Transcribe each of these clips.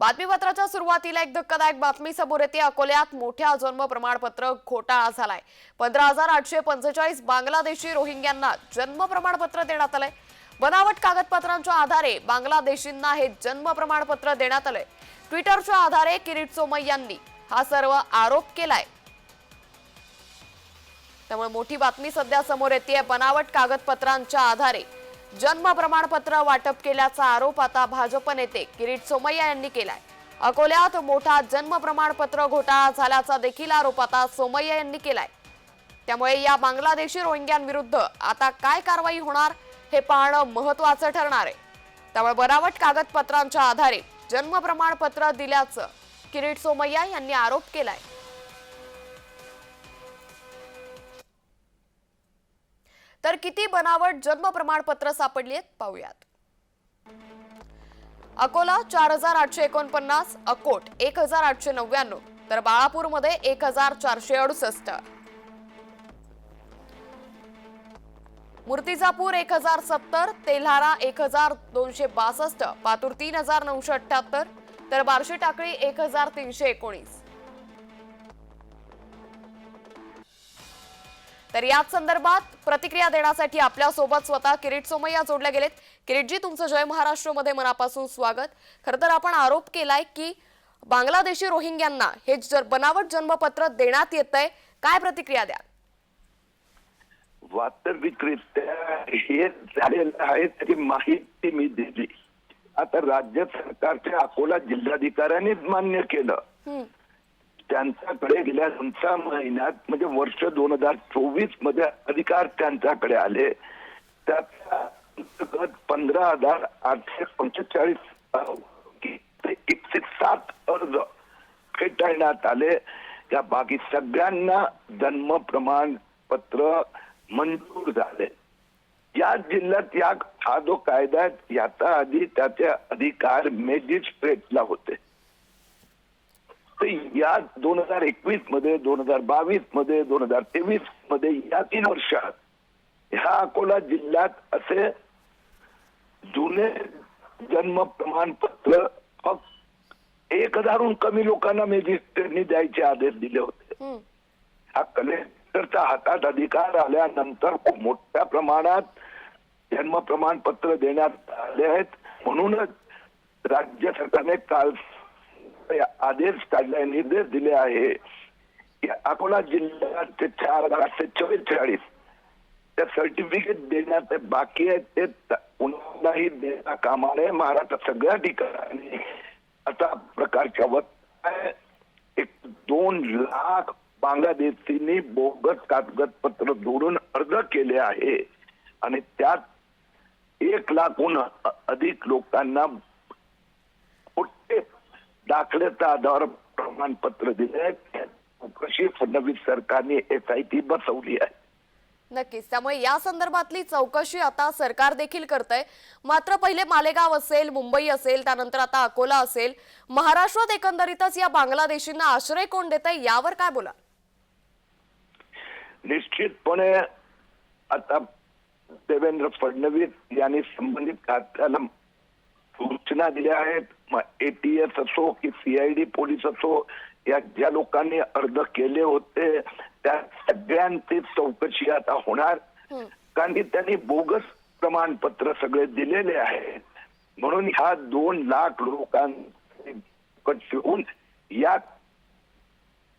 बातमीपत्राच्या सुरुवातीला एक धक्कादायक बातमी समोर येते. अकोल्यात मोठ्या जन्म प्रमाणपत्र घोटाळा झालाय. पंधरा हजार आठशे पंचेचाळीस बांगलादेशी रोहिंग्यांना जन्म प्रमाणपत्र देण्यात आलंय. बनावट कागदपत्रांच्या आधारे बांगलादेशींना हे जन्म प्रमाणपत्र देण्यात आलंय. ट्विटरच्या आधारे किरीट सोमय यांनी हा सर्व आरोप केलाय. त्यामुळे मोठी बातमी सध्या समोर येते बनावट कागदपत्रांच्या आधारे जन्म प्रमाणपत्र वाटप केल्याचा आरोप आता भाजप नेते किरीट सोमय्या यांनी केलाय. अकोल्यात मोठा जन्म प्रमाणपत्र घोटाळा झाल्याचा देखील आरोप आता सोमय्या यांनी केलाय. त्यामुळे या बांगलादेशी रोहिंग्यांविरुद्ध आता काय कारवाई होणार हे पाहणं महत्वाचं ठरणार आहे. त्यामुळे बनावट कागदपत्रांच्या आधारे जन्म प्रमाणपत्र दिल्याचं किरीट सोमय्या यांनी आरोप केलाय. तर किती बनावट जन्म प्रमाणपत्र सापडली आहेत पाहूयात. अकोला चार हजार आठशे एकोणपन्नास अकोट एक हजार आठशे नव्याण्णव तर बाळापूरमध्ये एक हजार चारशे अडुसष्ट. मूर्तिजापूर एक हजार सत्तर तेल्हारा एक हजार दोनशे बासष्ट पातूर तीन हजार नऊशे अठ्ठ्याहत्तर तर बार्शी टाकळी एक हजार तीनशे एकोणीस. तर याच संदर्भात प्रतिक्रिया देण्यासाठी आपल्यासोबत स्वतः किरीट सोमय्या जोडले गेलेत. किरीटजी तुमचं जय महाराष्ट्रमध्ये मनापासून स्वागत. खरं तर आपण आरोप केलाय की बांगलादेशी रोहिंग्यांना हे जर बनावट जन्मपत्र देण्यात येतंय काय प्रतिक्रिया द्या वास्तविकरित्या हे झालेलं आहे त्याची माहिती मी दिली. आता राज्य सरकारच्या अकोला जिल्हाधिकाऱ्यांनीच मान्य केलं. त्यांच्याकडे गेल्या दोन महिन्यात म्हणजे वर्ष दोन हजार चोवीसमध्ये अधिकार त्यांच्याकडे आले. त्यात अंतर्गत पंधरा हजार आठशे पंचेचाळीस एकशे सात अर्ज फेटाळण्यात आले. त्या बाकी सगळ्यांना जन्म प्रमाणपत्र मंजूर झाले. या जिल्ह्यात या हा जो कायदा आहे याचा आधी त्याचे अधिकार मॅजिस्ट्रेटला होते. तर या दोन हजार एकवीसमध्ये दोन हजार बावीसमध्ये दोन हजार तेवीसमध्ये या तीन वर्षात ह्या अकोला जिल्ह्यात असे जुने जन्म प्रमाणपत्र फक्त एक हजारहून कमी लोकांना मॅजिस्ट्रेटने द्यायचे आदेश दिले होते. हा कलेक्टरच्या हातात अधिकार आल्यानंतर खूप मोठ्या प्रमाणात जन्म प्रमाणपत्र देण्यात आले आहेत म्हणूनच राज्य सरकारने काल आदेश काढलाय निर्देश दिले आहे. की अकोला जिल्ह्यात ते चार बाराशे चव्वेचाळीस त्या सर्टिफिकेट देण्यात बाकी आहे ते कुणालाही देता कामा नये महाराष्ट्र सगळ्या ठिकाणी अशा प्रकारच्या वत एक दोन लाख बांगलादेशींनी बोगस कागदपत्र जोडून अर्ज केले आहे. आणि त्यात एक लाखहून अधिक लोकांना दाखल्याचा आधार प्रमाणपत्र दिले कशी फडणवीस सरकारने एस आय टी बसवली आहे. नक्कीच. त्यामुळे या संदर्भातली चौकशी आता सरकार देखील करतंय. मात्र पहिले मालेगाव असेल मुंबई असेल त्यानंतर आता अकोला असेल महाराष्ट्रात एकंदरीतच या बांगलादेशींना आश्रय कोण देत यावर काय बोला निश्चितपणे आता देवेंद्र फडणवीस यांनी संबंधित खात्याला सूचना दिल्या आहेत. एटीएस असो की सीआयडी पोलीस असो या ज्या लोकांनी अर्ज केले होते त्या सगळ्यांची चौकशी आता होणार. कारण की त्यांनी बोगस प्रमाणपत्र सगळे दिलेले आहेत. म्हणून ह्या दोन लाख होऊन या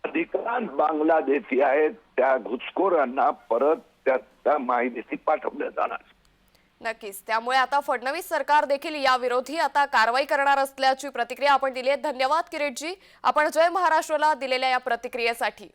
अधिकांश बांगलादेशी आहेत. त्या घुसखोरांना परत त्या माहिती पाठवल्या जाणार नक्कीच. त्यामुळे आता फडणवीस सरकार देखील या विरोधी आता कारवाई करणार असल्याची प्रतिक्रिया आपण दिली आहे. धन्यवाद किरीटजी. आपण जय महाराष्ट्राला दिलेल्या या प्रतिक्रियेसाठी.